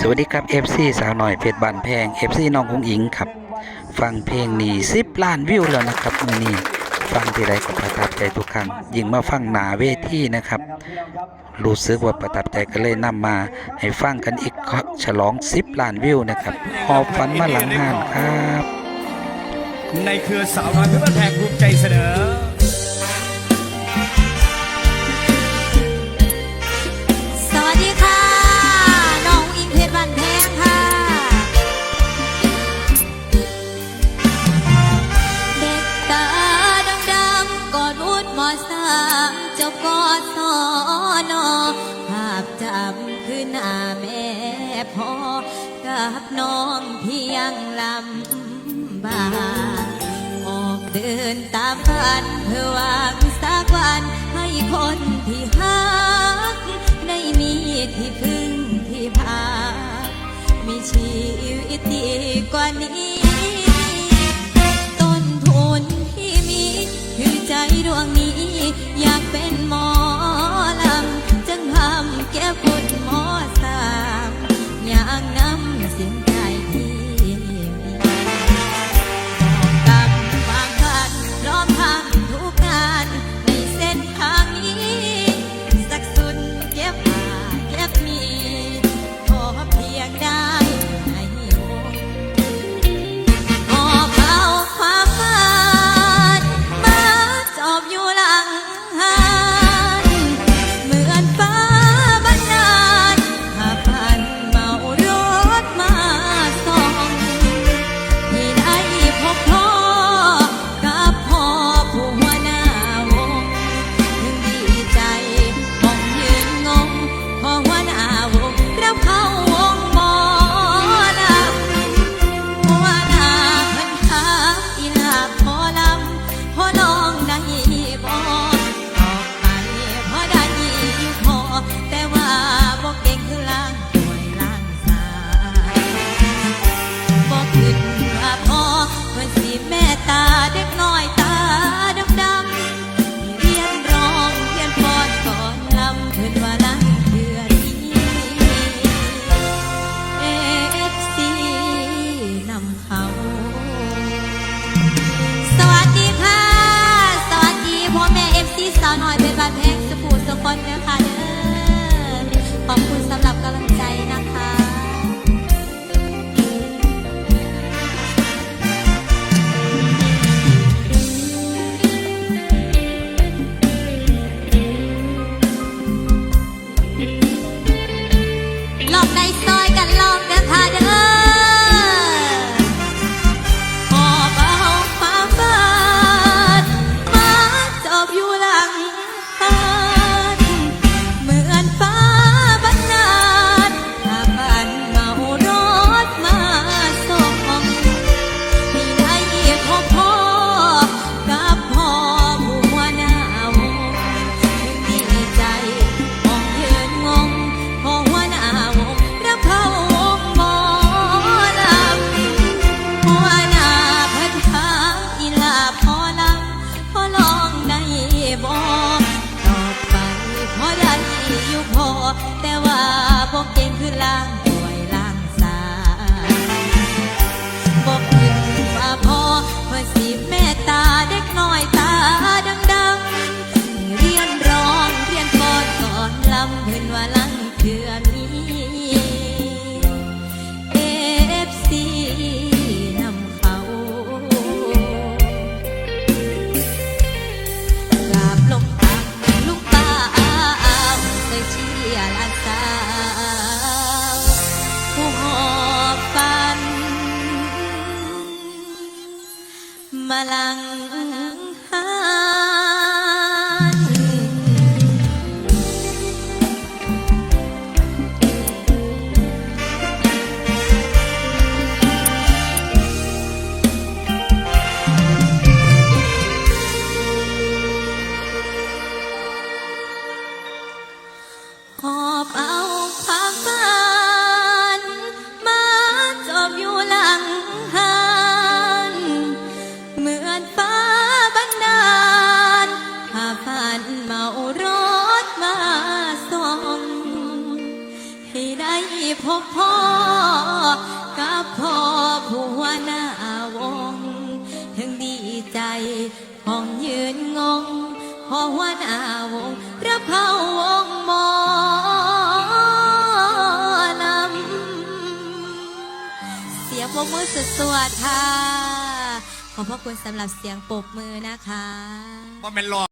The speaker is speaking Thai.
สวัสดีครับ FC สาวหน่อยเพชบานแพง FC น้องคงอิงครับ ฟังเพลงนี้สิบล้านวิวแล้วนะครับมือนี้ฟังที่ไรก็ประทับใจทุกครั้งยิ่งมาฟังหนาเวทีนะครับ รู้สึกว่าประทับใจก็เลยนำมา ให้ฟังกันอีกฉลองสิบล้านวิวนะครับขอบฟันมาหลังห้านครับ ในเครือสาวหน่อยเพื่อแทงภูมิใจเสนอามจบกอศนอภาพจำขึ้นอาแม่พ่อกับน้องเพียงลำบากออกเดินตามฝันเพื่อวางสักวันให้คนที่หักในมีที่พึ่ง นเคะเด้อขอบคุณสำหรับ แต่ว่าผมเก่งคือล่างด้วยล่างสาบอกขึ้นมาพอเพื่สิแม่ตาเด็กน้อยตา ลังหาน บพ่อ กับพ่อผัวหน้าวง ถึงดีใจห้องยืนงงพอหัวหน้าวงรับเข้าวงมอลำเสียงปรบมือสุดสวดค่ะ ขอบพระคุณสำหรับเสียงปรบมือนะคะ ว่าเป็นรอ